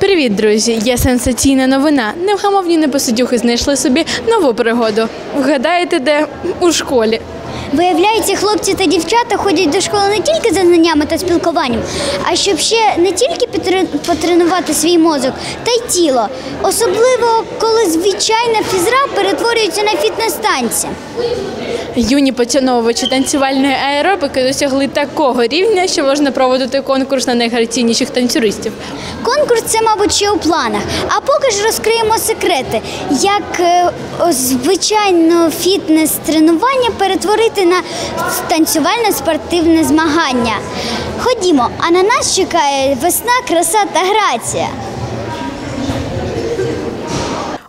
Привіт, друзі! Є сенсаційна новина. Невгамовні непосидюхи знайшли собі нову пригоду. Вгадаєте, де? У школі. Виявляється, хлопці та дівчата ходять до школи не тільки за знаннями та спілкуванням, а щоб ще не тільки потренувати свій мозок, та й тіло. Особливо, коли звичайна фізра перетворюється на фітнес-танці. Юні поціновувачі танцювальної аеробики досягли такого рівня, що можна проводити конкурс на найгараційніших танцюристів. Конкурс це, мабуть, ще у планах. А поки ж розкриємо секрети, як е, звичайно фітнес-тренування перетворити на танцювальне спортивне змагання. Ходімо, а на нас чекає весна, краса та грація.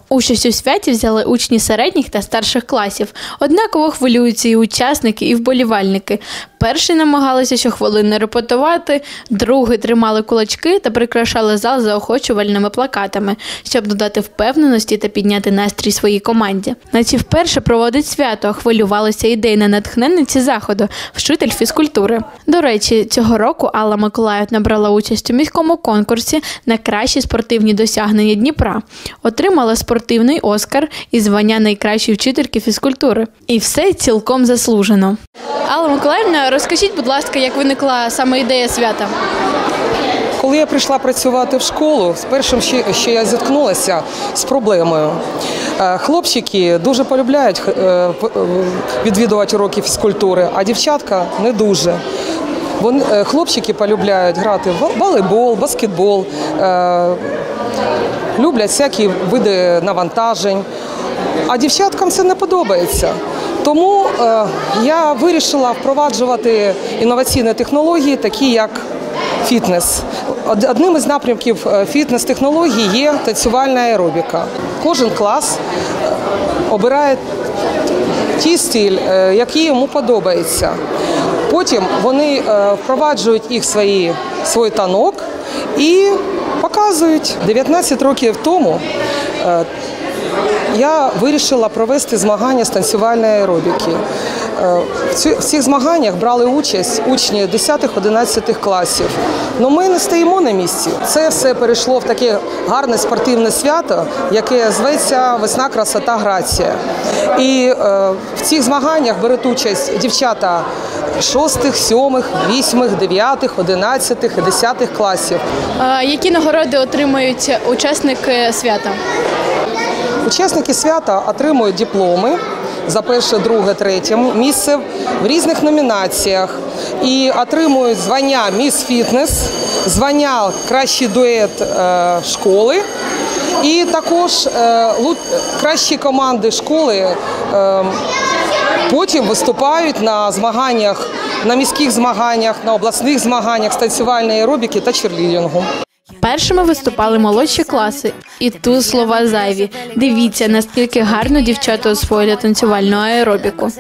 Участь у святі взяли учні середніх та старших класів. Однаково хвилюються і учасники, і вболівальники. Перші намагалися щохвилинно репетувати, другі тримали кулачки та прикрашали зал заохочувальними плакатами, щоб додати впевненості та підняти настрій своїй команді. Наче вперше проводить свято, хвилювалася ідейна натхненниці заходу, вчитель фізкультури. До речі, цього року Алла Миколаївна брала участь у міському конкурсі на кращі спортивні досягнення Дніпра. Отримала спортивний Оскар і звання найкращої вчительки фізкультури. І все цілком заслужено. Алла Миколаївна, розкажіть, будь ласка, як виникла саме ідея свята? Коли я прийшла працювати в школу, з першим, що- я зіткнулася з проблемою. Е, Хлопчики дуже полюбляють е, е, відвідувати уроки фізкультури, а дівчатка не дуже. Вони, хлопчики полюбляють грати в волейбол, баскетбол, люблять всякі види навантажень, а дівчаткам це не подобається. Тому е, я вирішила впроваджувати інноваційні технології, такі як фітнес. Одним із напрямків е, фітнес-технологій є танцювальна аеробіка. Кожен клас е, обирає ті стиль, який йому подобається. Потім вони впроваджують їх свої, свій танок і показують. 19 років тому я вирішила провести змагання з танцювальної аеробіки. Е, В цих змаганнях брали участь учні 10-11 класів. Але ми не стоїмо на місці. Це все перейшло в таке гарне спортивне свято, яке зветься Весна, красота, грація. І е, в цих змаганнях беруть участь дівчата 6, 7, 8, 9, 11 і 10 класів. Е, Які нагороди отримують учасники свята? Учасники свята отримують дипломи за перше, друге, третє місце в різних номінаціях і отримують звання Міс Фітнес, звання Кращий дует е, школи. І також е, кращі команди школи е, потім виступають на змаганнях, на міських змаганнях, на обласних змаганнях з танцювальної аеробіки та черлідінгу. Першими виступали молодші класи, і тут слова зайві. Дивіться, наскільки гарно дівчата освоїли танцювальну аеробіку.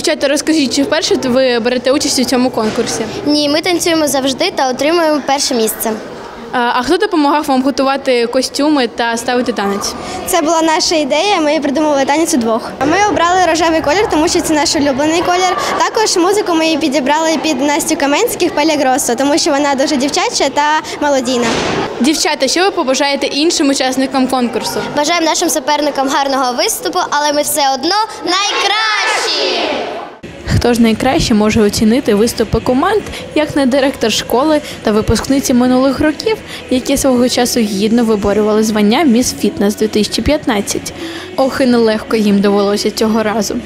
Дівчата, розкажіть, чи вперше ви берете участь у цьому конкурсі? Ні, ми танцюємо завжди та отримуємо перше місце. Е, А хто допомагав вам готувати костюми та ставити танець? Це була наша ідея. Ми придумали танець удвох. Ми обрали рожевий колір, тому що це наш улюблений колір. Також музику ми підібрали під Настю Каменських «Пелягросо», тому що вона дуже дівчача та мелодійна. Дівчата, що ви побажаєте іншим учасникам конкурсу? Бажаємо нашим суперникам гарного виступу, але ми все одно найкращі. Хто ж найкраще може оцінити виступи команд, як не директор школи та випускниці минулих років, які свого часу гідно виборювали звання Міс Фітнес 2015. Ох, і нелегко їм довелося цього разу.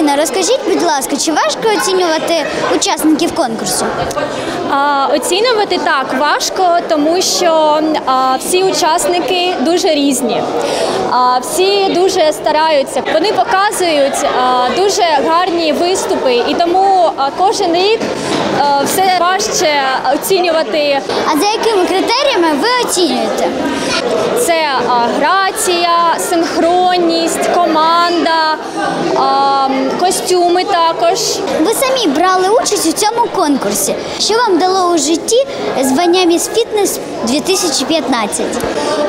Дарина, розкажіть, будь ласка, чи важко оцінювати учасників конкурсу? А, Оцінювати так важко, тому що а, всі учасники дуже різні. А, Всі дуже стараються. Вони показують а, дуже гарні виступи, і тому а, кожен рік а, все важче оцінювати. А за якими критеріями ви оцінюєте? Це а, грація, синхронність, команда, а, костюми також. Ви самі брали участь у цьому конкурсі. Що вам дало у житті звання Міс Фітнес 2015?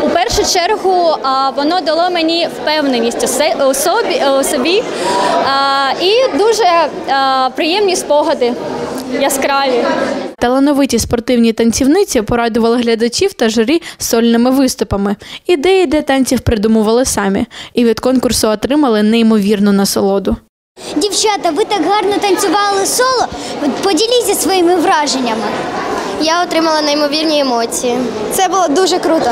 У першу чергу воно дало мені впевненість у у собі, у собі і дуже приємні спогади, яскраві. Талановиті спортивні танцівниці порадували глядачів та журі сольними виступами. Ідеї для танців придумували самі, і від конкурсу отримали неймовірну насолоду. Дівчата, ви так гарно танцювали соло. Поділіться своїми враженнями. Я отримала неймовірні емоції. Це було дуже круто.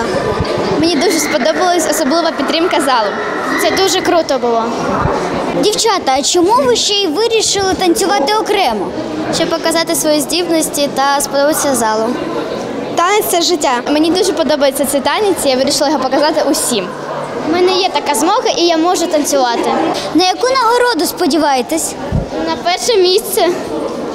Мені дуже сподобалась особлива підтримка залу. Це дуже круто було. Дівчата, а чому ви ще й вирішили танцювати окремо? Щоб показати свої здібності та сподобатися залу. Танець це життя. Мені дуже подобається цей танець, і я вирішила його показати усім. У мене є така змога, і я можу танцювати. На яку нагороду сподіваєтесь? На перше місце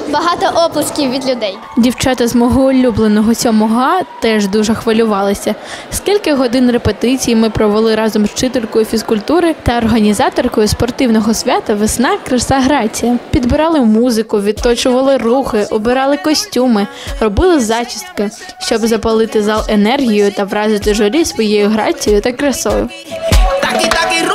багато оплесків від людей. Дівчата з мого улюбленого сьомого А теж дуже хвилювалися. Скільки годин репетицій ми провели разом з вчителькою фізкультури та організаторкою спортивного свята Весна Краса Грація. Підбирали музику, відточували рухи, обирали костюми, робили зачістки, щоб запалити зал енергією та вразити журі своєю грацією та красою. Taki taki rumba. And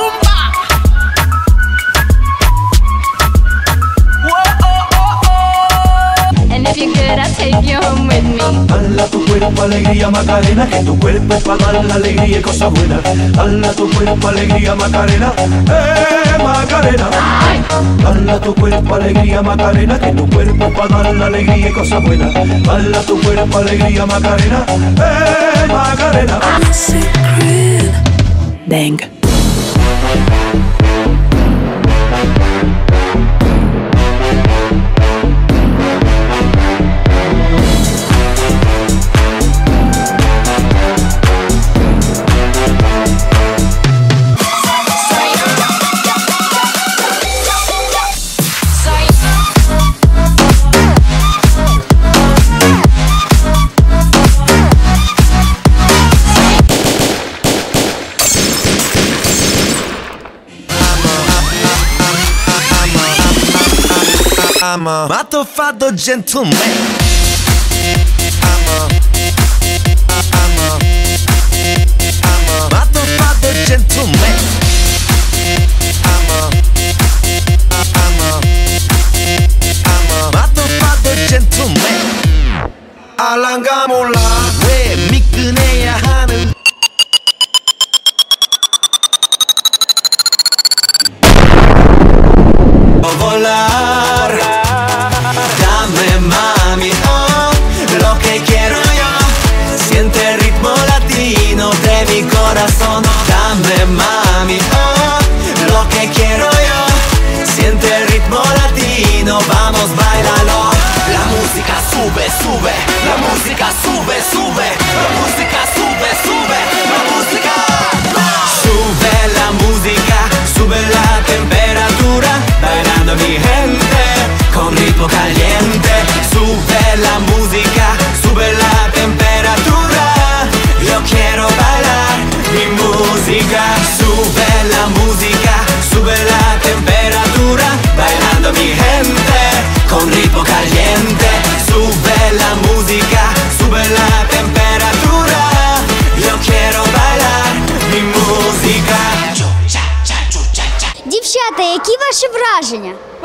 take you home with me. Dala tu cuerpo alegría Macarena, que tu cuerpo es para dar la alegría y cosas buenas. Dala tu cuerpo alegría Macarena, eh Macarena. Dala tu cuerpo alegría Macarena, que tu cuerpo es para dar la alegría y cosas buenas. Dala tu cuerpo alegría Macarena, eh Macarena. Dang. I'm a motherfucker, gentleman.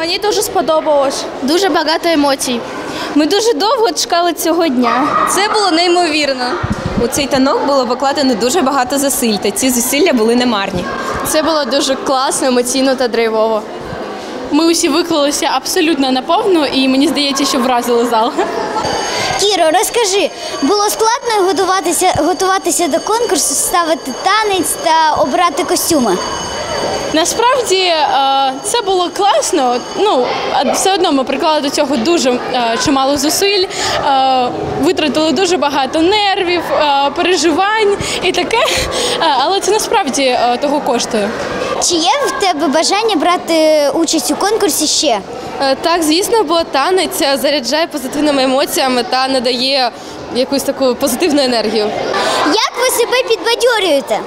Мені дуже сподобалось. Дуже багато емоцій. Ми дуже довго чекали цього дня. Це було неймовірно. У цей танок було покладено дуже багато зусиль, та ці зусилля були немарні. Це було дуже класно, емоційно та драйвово. Ми усі виклалися абсолютно наповну, і мені здається, що вразили зал. Кіро, розкажи, було складно готуватися, готуватися до конкурсу, ставити танець та обрати костюми? Насправді е, це було класно. Ну все одно ми приклали до цього дуже е, чимало зусиль, е, витратили дуже багато нервів, переживань і таке. Але це насправді того коштує. Чи є в тебе бажання брати участь у конкурсі ще? Так, звісно, бо танець заряджає позитивними емоціями та надає якусь таку позитивну енергію. Як ви себе підбадьорюєте?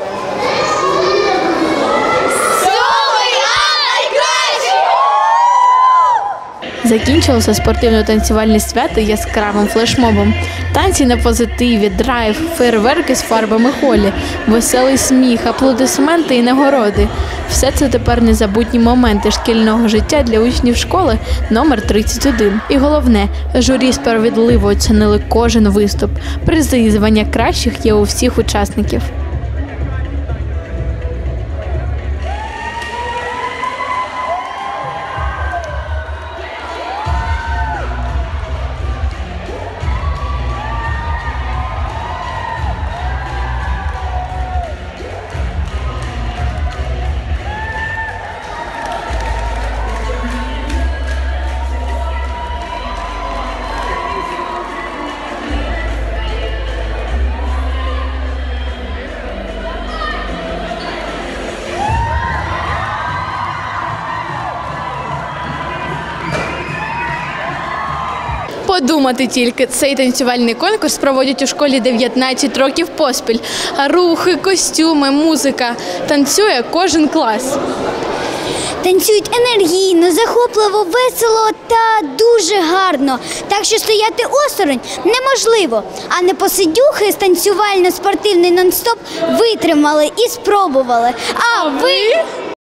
Закінчилося спортивно-танцювальне свято яскравим флешмобом. Танці на позитиві, драйв, фейерверки з фарбами холі, веселий сміх, аплодисменти і нагороди. Все це тепер незабутні моменти шкільного життя для учнів школи номер 31. І головне, журі справедливо оцінили кожен виступ. Призи звання кращих є у всіх учасників. Подумати тільки, цей танцювальний конкурс проводять у школі 19 років поспіль. Рухи, костюми, музика. Танцює кожен клас. Танцюють енергійно, захопливо, весело та дуже гарно. Так що стояти осторонь неможливо. А непосидюхи з танцювально-спортивний нон-стоп витримали і спробували. А ви